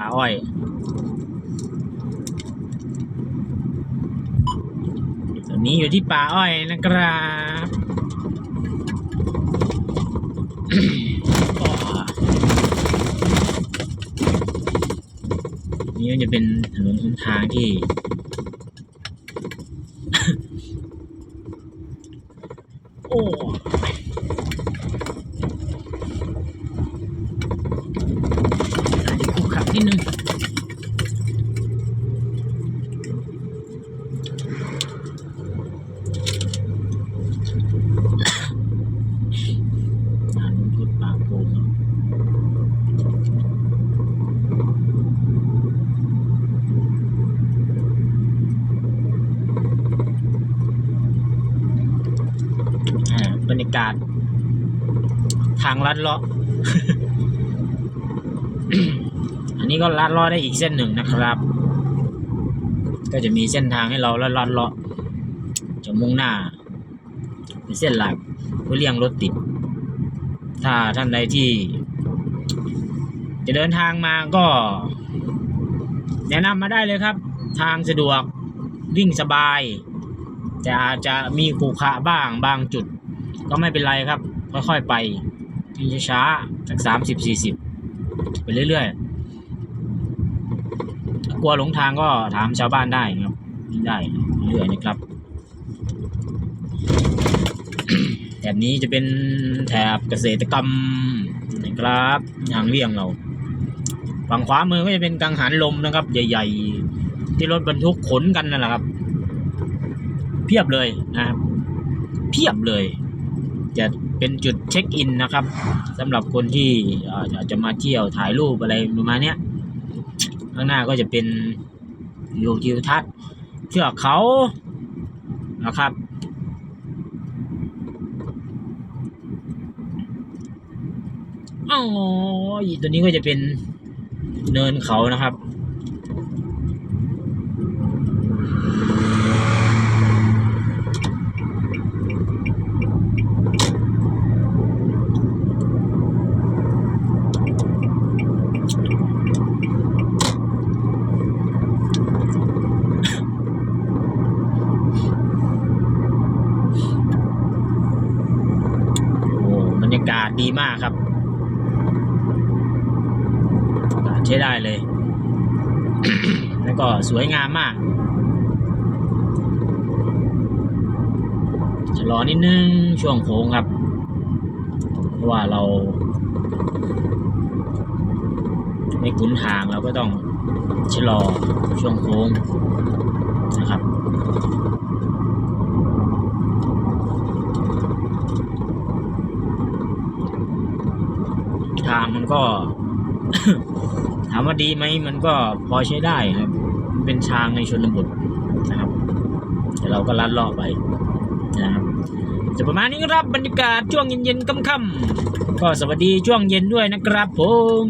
ป่าอ้อยตอนนี้อยู่ที่ป่าอ้อยนะครับนี่ก็จะเป็นถนนหนทางที่ โอ้อาจจะขรุขระ นิดนึงทางพุทธปากโป่งเนอะอ่าบรรยากาศ ทางลัดเลาะ อันนี้ก็ลัดเลาะได้อีกเส้นหนึ่งนะครับ ก็จะมีเส้นทางให้เราลัดลัดเลาะจะมุ่งหน้าเป็นเส้นหลักเพื่อเลี่ยงรถติด ถ้าท่านใดที่ จะเดินทางมาก็ แนะนำมาได้เลยครับ ทางสะดวกวิ่งสบาย แต่อาจจะมีขรุขระบ้างบางจุด ก็ไม่เป็นไรครับ ค่อยๆไปช้าๆจากสามสิบสี่สิบไปเรื่อยๆ ลัวหลงทางก็ถามชาวบ้านได้ครับได้เรื่อยนะครับแถบนี้จะเป็นแถบเกษตรกรรมนะครับทางเลี่ยงเราฝั่งขวามือก็จะเป็นกังหันลมนะครับ ใหญ่ ๆ ที่รถบรรทุกขนกันนั่นแหละครับ เพียบเลยนะครับ เพียบเลย จะเป็นจุดเช็คอินนะครับสำหรับคนที่อากจะมาเที่ยวถ่ายรูปอะไรประมาณเนี้ย ข้างหน้าก็จะเป็นวิวทิวทัศน์เชือกเขานะครับ อ๋อตัวนี้ก็จะเป็นเนินเขานะครับ โอ้บ รยากาศดีมากครับใช้ได้เลย แล้วก็สวยงามมากชะลอนิดนึงช่วงโค้งครับ เพราะว่าเรา ไม่คุ้นทางเราก็ต้องชะลอช่วงโค้งนะครับางมันก็ ถามว่าดีไหมมันก็พอใช้ได้ครับ เป็นทางในชนบทนะครับแต่เราก็ลัดเลาะไปนะครับจะประมาณนี้ครับบรรยากาศช่วงเย็นๆค่ำๆก็สวัสดีช่วงเย็นด้วยนะครับผม